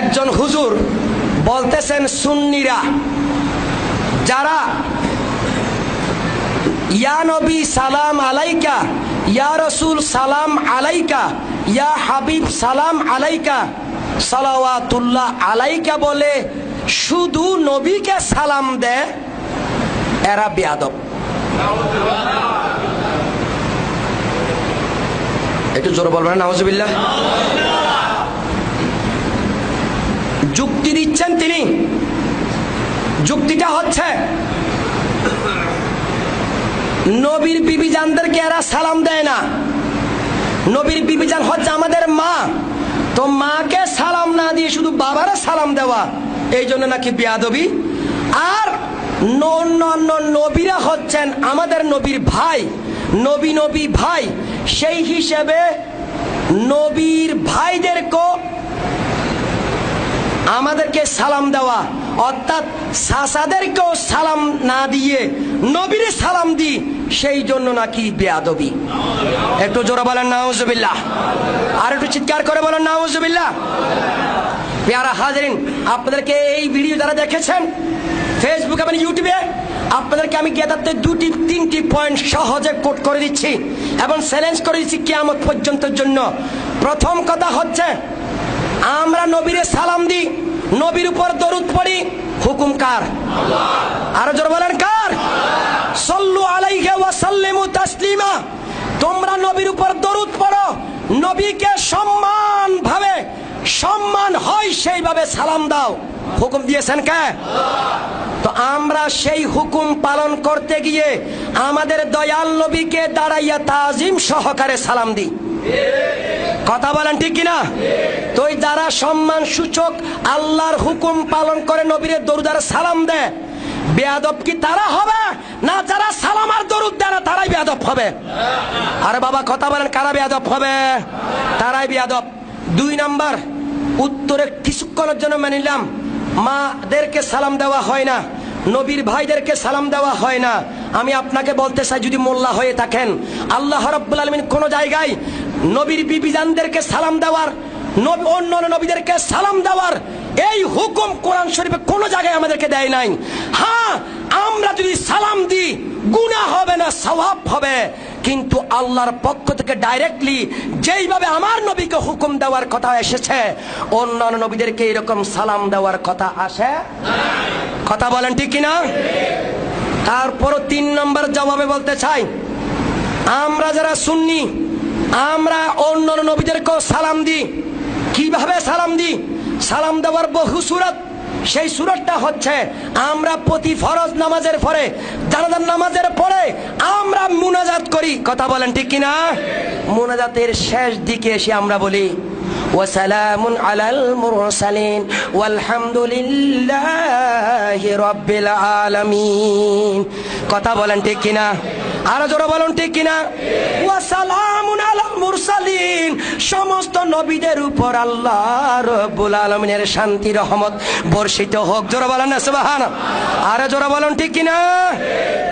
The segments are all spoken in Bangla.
একজন হুজুর বলতেছেন সুন্নিরা, যারা, ইয়া নবী সালাম আলাইকা, ইয়া রসুল সালাম আলাইকা, ইয়া হাবিব সালাম আলাইকা, সালাওয়াতুল্লাহ আলাইকা বলে শুধু নবীকে সালাম দেয়, এরা বেয়াদব। একটু জোরে বলবেন নাউজুবিল্লাহ যুক্তি দিচ্ছেন তিনি। যুক্তিটা হচ্ছে, নবীর বিবিজানদেরকে এরা সালাম দেয় না। নবীর বিবিজান হচ্ছে আমাদের মা। তো মাকে সালাম না দিয়ে শুধু বাবারা সালাম দেওয়া, এই জন্য নাকি বিয়াদবি। আর অন্যান্য নবীরা হচ্ছেন আমাদের নবীর ভাই, নবী নবী ভাই। সেই হিসেবে নবীর ভাইদেরকেও আমাদেরকে সালাম দেওয়া, অর্থাৎ সাসাদেরকেও সালাম না দিয়ে নবীরে সালাম দি, সেই জন্য নাকি বেয়াদবি। একটু জোরে বলেন, নাউজুবিল্লাহ। আর একটু চিৎকার করে বলেন, নাউজুবিল্লাহ। পেয়ারা হাজরিন, আপনাদেরকে এই ভিডিও যারা দেখেছেন ফেসবুক এবং ইউটিউবে আপনাদেরকে আমি গেদাতে দুটি, তিনটি পয়েন্ট সহজে কোট করে দিচ্ছি এবং চ্যালেঞ্জ করে দিচ্ছি কেয়ামত পর্যন্তের জন্য। প্রথম কথা হচ্ছে আমরা নবীরে সালাম দিই, নবীর উপর দরুদ পড়ি, হুকুম কার? আরও জোর বলেন, কার? সল্লু আলাইহি ওয়া সাল্লিমু তাসলিমা। তোমরা নবীর উপর দরুদ পড়ো, নবীকে সম্মান সম্মান হয় সেইভাবে সালাম দাও। হুকুম দিয়েছেন কে? তো আমরা সেই হুকুম পালন করতে গিয়ে আমাদের দয়াল নবীকে দাঁড়াইয়া তাজিম সহকারে সালাম দিই। কথা বলেন ঠিক কিনা? তো যারা সম্মান সূচক আল্লাহর হুকুম পালন করে নবীরে দরুদার সালাম দেয়, বেয়াদব কি তারা হবে? না যারা সালাম আর দরুদ দেয় না, তারাই বেয়াদব হবে। আরে বাবা, কথা বলেন, কারা বেয়াদব হবে? তারাই বেয়াদব। দুই নাম্বার উত্তরে কিছুক্ষণের জন্য মেনে নিলাম, মাদেরকে সালাম দেওয়া হয় না, নবীর ভাইদেরকে সালাম দেওয়া হয় না। আমি আপনাকে বলতে চাই, যদি মোল্লা হয়ে থাকেন, আল্লাহ রব্বুল আলমিন কোন জায়গায় নবীর বিবিজানদেরকে সালাম দেওয়ার অন্য নবীদেরকে সালাম দেওয়ার এই হুকুম কোরআন শরীফে কোনো জায়গায় আমাদেরকে দেয় নাই। হ্যাঁ আমরা যদি সালাম দিই, গুনাহ হবে না, সওয়াব হবে। কিন্তু আল্লাহর পক্ষ থেকে ডাইরেক্টলি যেইভাবে আমার নবীকে হুকুম দেওয়ার কথা এসেছে, অন্যান্য নবীদেরকে এরকম সালাম দেওয়ার কথা আসে? কথা বলেন ঠিক কিনা? তারপরও তিন নম্বর জবাবে বলতে চাই, আমরা যারা শুননি আমরা অন্য নবীদেরকেও সালাম দিই। কীভাবে সালাম দিই? সালাম দেওয়ার বহু সুরত সেই সুরতটা হচ্ছে আমরা প্রতি ফরজ নামাজের পরে, জানাজার নামাজের পরে আমরা মুনাজাত করি। কথা বলেন ঠিক কিনা? মোনাজাতের শেষ দিকে এসে আমরা বলি وسلام على المرسلين والحمد لله رب العالمين কথা বলেন ঠিক কিনা আরো জোরে বলুন ঠিক কিনা ওয়াসালামুন আলাল মুরসালিন সমস্ত নবীদের উপর আল্লাহ রব্বুল আলামিনের শান্তি রহমত বর্ষিত হোক জোরে বলেন না সুবহান আরো জোরে বলুন ঠিক কিনা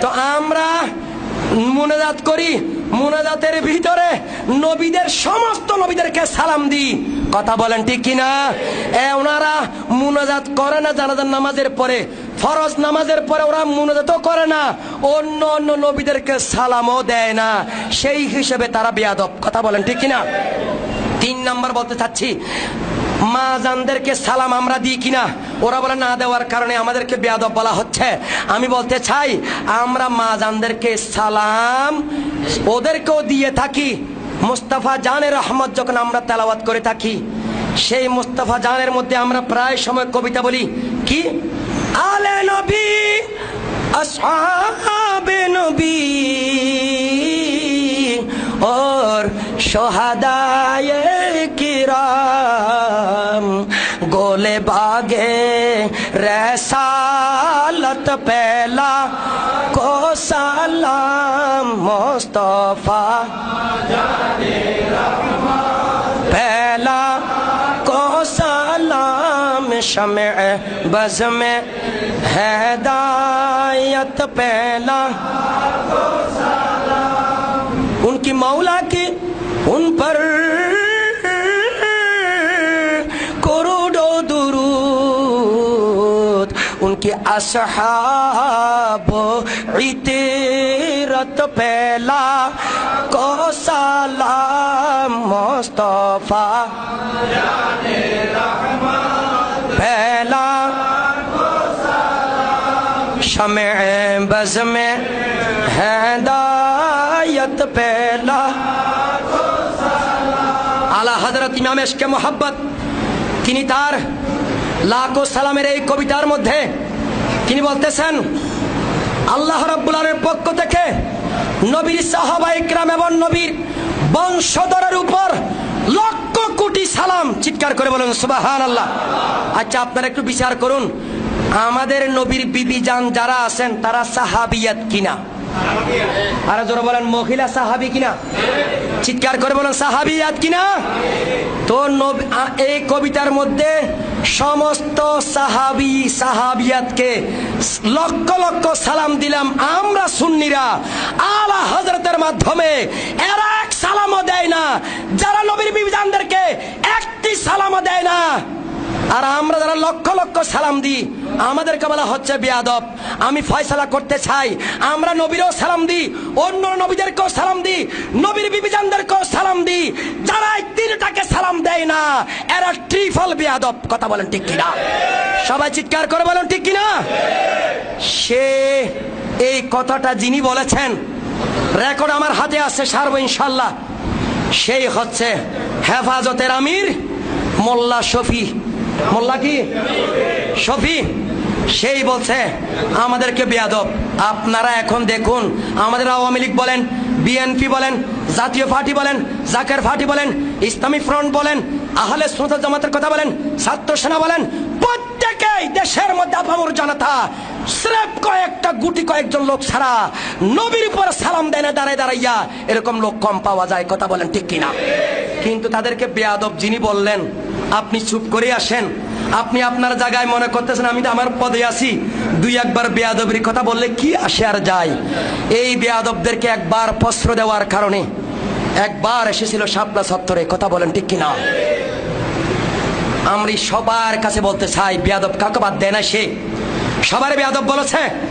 তো আমরা মুনাজাত করি মুনাজাতের ভিতরে নবীদের সমস্ত নবীদেরকে সালাম দিই। কথা বলেন ঠিক কিনা? এ, ওনারা মুনাজাত করে না জানাজার নামাজের পরে। ফরজ নামাজের পরে ওরা মুনাজাতও করে না। অন্য অন্য নবীদেরকে সালামও দেয় না। সেই হিসেবে তারা বেয়াদব। কথা বলেন ঠিক কিনা? তিন নাম্বার বলতে চাচ্ছি মা জানদেরকে সালাম আমরা দিই কিনা? ওরা বলে, না দেওয়ার কারণে আমাদেরকে বেয়াদব বলা হচ্ছে। আমি বলতে চাই, আমরা মা জানদেরকে সালাম ওদেরকেও দিয়ে থাকি। মুস্তাফা জানের রহমত যখন আমরা তেলাওয়াত করে থাকি, সেই মুস্তাফা জানের মধ্যে আমরা প্রায় সময় কবিতা বলি। কি? আলে নবী নবী, ওর সোহাদায় কি درام گولے باغے، رسالت پہلا کو سلام، مصطفیٰ پہلا کو سلام، شمع بز میں ہدایت پہلا ان کی مولا کی، ان پر ان کے اصحاب عطیرت پہلا کو سلام مصطفیٰ۔ پہلا شمع بز میں ہدایت پہلا اعلی حضرت امام عشق محبت تینی تار۔ লাখো সালামের এই কবিতার মধ্যে তিনি বলতেছেন, আল্লাহ রাব্বুল পক্ষ থেকে নবীর সাহাবা ইকরাম এবং নবীর বংশধরের উপর লক্ষ কোটি সালাম চিৎকার করে বলেন সুবাহান আল্লাহ আচ্ছা আপনারা একটু বিচার করুন, আমাদের নবীর বিবি যান যারা আছেন, তারা সাহাবিয়াত কিনা? আর জোরে বলেন, মহিলা সাহাবি কিনা? চিৎকার করে বলেন, সাহাবিয়াত কিনা? তো এই কবিতার মধ্যে সমস্ত সাহাবি, সাহাবিয়াতকে লক্ষ লক্ষ সালাম দিলাম। আমরা সুন্নিরা, আলা হজরতের মাধ্যমে এরা এক সালামও দেয় না। যারা নবীর বিবিধানদেরকে একটি সালামও দেয় না। আর আমরা যারা লক্ষ লক্ষ সালাম দিই, আমাদেরকে বলা হচ্ছে বেয়াদব। আমি ফয়সালা করতে চাই। আমরা নবীরও সালাম দিই, অন্য নবীদেরকেও সালাম দিই, নবীর বিবিজানদেরকেও সালাম দিই যারা এই তিনটাকে সালাম দেয় না এরা ট্রিফল বেয়াদব, কথা বলেন ঠিক কিনা? সবাই চিৎকার করে বলেন ঠিক কিনা? সে এই কথাটা যিনি বলেছেন রেকর্ড আমার হাতে আছে, সারবো ইনশাল্লাহ। সেই হচ্ছে হেফাজতের আমির মোল্লা শফি। মোল্লা কি? শফি। সেই বলছে, আমাদেরকে বেয়াদব, আপনারা এখন দেখুন, আমাদের আওয়ামী লীগ বলেন, বিএনপি বলেন, জাতীয় পার্টি বলেন, জাকের পার্টি বলেন, ইসলামী ফ্রন্ট বলেন আহলে সুনত জামাতের কথা বলেন, ছাত্র সেনা বলেন, প্রত্যেকেই দেশের মধ্যে আপামর জনতা, স্রেফ কয়েকটা গুটি কয়েকজন লোক ছাড়া নবীর উপর সালাম দেয় না, দাঁড়ায় দাঁড়াইয়া এরকম লোক কম পাওয়া যায়, কথা বলেন ঠিক কিনা? কিন্তু তাদেরকে বেয়াদব যিনি বললেন, আপনি চুপ করে আসেন, আপনি আপনার জায়গায় মনে করতেছেন আমি তো আমার পদে আছি, দুই একবার বেয়াদবের কথা বললে কি আসে আর যায়? এই বেয়াদবদেরকে একবার প্রশ্র দেওয়ার কারণে একবার এসেছিল শাপলা সত্তরে, কথা বলেন ঠিক কিনা? আমরি সবার কাছে বলতে চাই, বেয়াদব কাকে বাদ দেয় না সে। সবার বেয়াদব বলেছে?